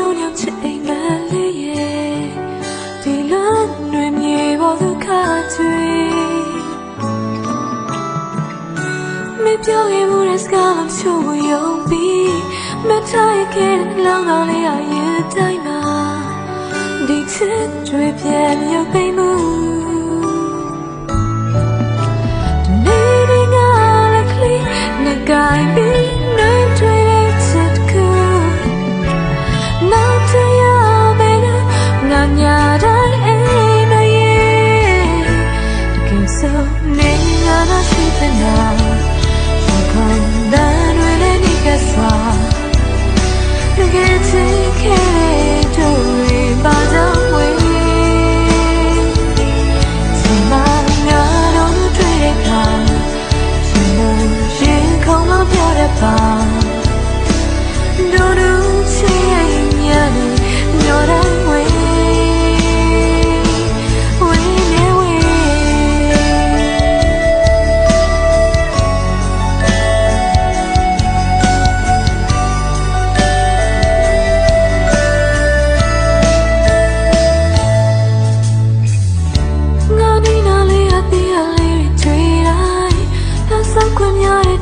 ကြုံရောက်ချစ်အိမ်မလေးရဲ့ဒီလမ်းတွေမြေပေါ်သူခါချွေမေပြောင်းရင်မူရစကားလို့ချိုးကိုယုံပြီးမထားခဲ့တဲ့လောင်းတော်လေးအရင်တိုင်းမှာဒီချစ်တွေပြန်ရုပ်သိမ်းမှု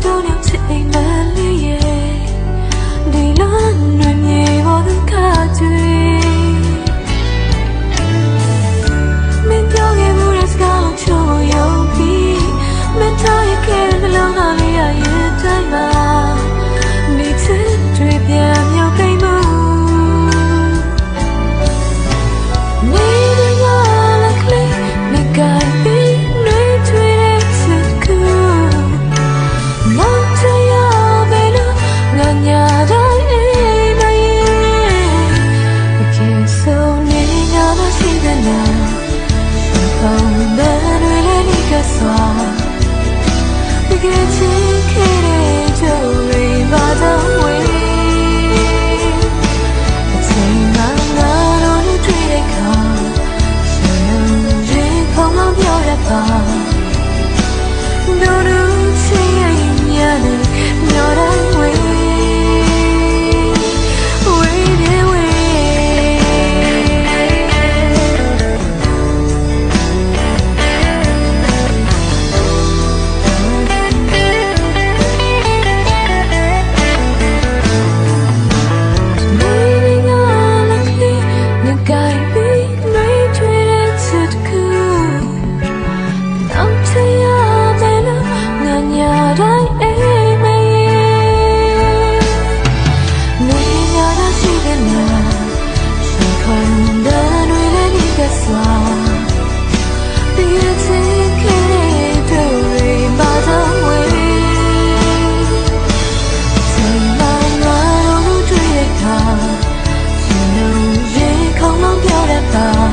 都留下 다.